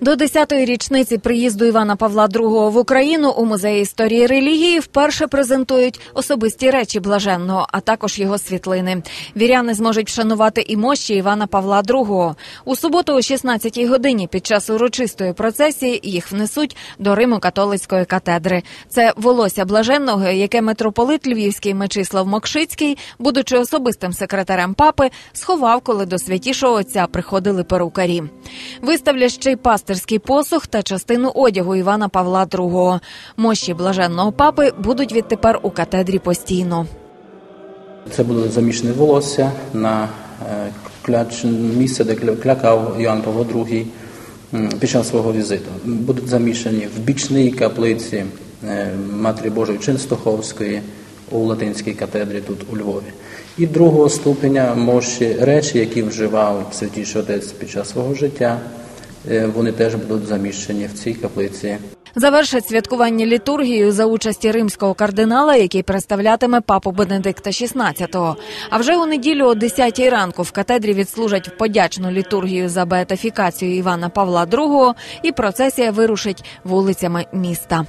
До 10-ї річниці приїзду Івана Павла II в Україну у музеї історії релігії вперше презентують особисті речі блаженного, а також його світлини. Віряни зможуть вшанувати і мощі Івана Павла II. У суботу о 16-й годині під час урочистої процесії їх внесуть до Риму католицької катедри. Це волосся блаженного, яке митрополит Львівський Мечислав Мокшицький, будучи особистим секретарем папи, сховав, коли до святішого отця приходили перукарі. Виставлять ще й пастирський посух та частину одягу Івана Павла II. Мощі блаженного папи будуть відтепер у катедрі постійно. Це буде замішане волосся на е, місце, де кля- клякав Йоанн Павло II під час свого візиту. Будуть замішані в бічній каплиці е, Матері Божої Ченстоховської у Латинській катедрі тут у Львові. І другого ступеня мощі речі, які вживав Святіший Отець під час свого життя, е, вони теж будуть заміщені в цій каплиці. Завершать святкування літургією за участі римського кардинала, який представлятиме папу Бенедикта XVI. А вже у неділю о 10 ранку в катедрі відслужать подячну літургію за беатифікацію Івана Павла II, і процесія вирушить вулицями міста.